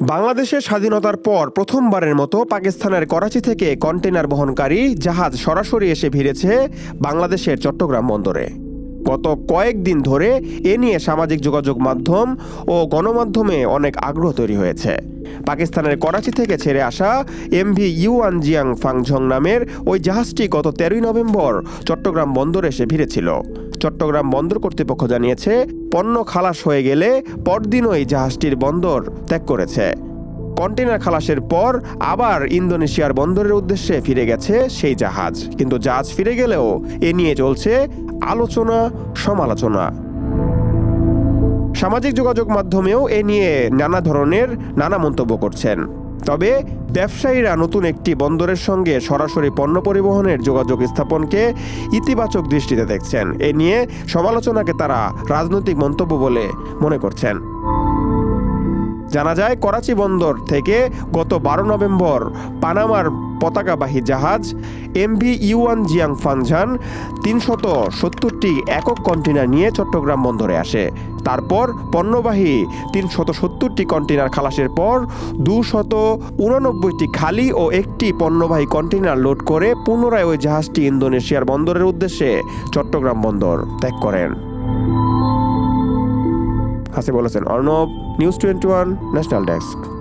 বাংলাদেশের স্বাধীনতার পর প্রথমবারের মতো পাকিস্তানের করাচি থেকে কন্টেনার বহনকারী জাহাজ সরাসরি এসে ভিড়েছে বাংলাদেশের চট্টগ্রাম বন্দরে। গত কয়েকদিন ধরে এ নিয়ে সামাজিক যোগাযোগ মাধ্যম ও গণমাধ্যমে অনেক আগ্রহ তৈরি হয়েছে। পাকিস্তানের করাচি থেকে ছেড়ে আসা এমভি ইউয়ান জিয়াং ফাংঝং নামের ওই জাহাজটি গত তেরোই নভেম্বর চট্টগ্রাম বন্দরে এসে ভিড়েছিল। চট্টগ্রাম বন্দর কর্তৃপক্ষ জানিয়েছে, পণ্য খালাস হয়ে গেলে পরদিন ওই জাহাজটির বন্দর ত্যাগ করেছে। কন্টেনার খালাসের পর আবার ইন্দোনেশিয়ার বন্দরের উদ্দেশ্যে ফিরে গেছে সেই জাহাজ। কিন্তু জাহাজ ফিরে গেলেও এ নিয়ে চলছে আলোচনা, সমালোচনা। সামাজিক যোগাযোগ মাধ্যমেও এ নিয়ে নানা ধরনের নানা মন্তব্য করছেন। তবে ব্যবসায়ীরা নতুন একটি বন্দরের সঙ্গে সরাসরি পণ্য পরিবহনের যোগাযোগ স্থাপনকে ইতিবাচক দৃষ্টিতে দেখছেন। এ নিয়ে সমালোচনাকে তারা রাজনৈতিক মন্তব্য বলে মনে করছেন। জানা যায়, করাচি বন্দর থেকে গত বারো নভেম্বর পানামার পতাকাবাহী জাহাজ এমভি ইউয়ান জিয়াং ফাংঝান তিনশত সত্তরটি একক কন্টেনার নিয়ে চট্টগ্রাম বন্দরে আসে। তারপর পণ্যবাহী তিনশত সত্তরটি কন্টেনার খালাসের পর দুশত উননব্বইটি খালি ও একটি পণ্যবাহী কন্টেনার লোড করে পুনরায় ওই জাহাজটি ইন্দোনেশিয়ার বন্দরের উদ্দেশ্যে চট্টগ্রাম বন্দর ত্যাগ করেন। হাসি বলেছেন Arnab, news twenty one, national desk.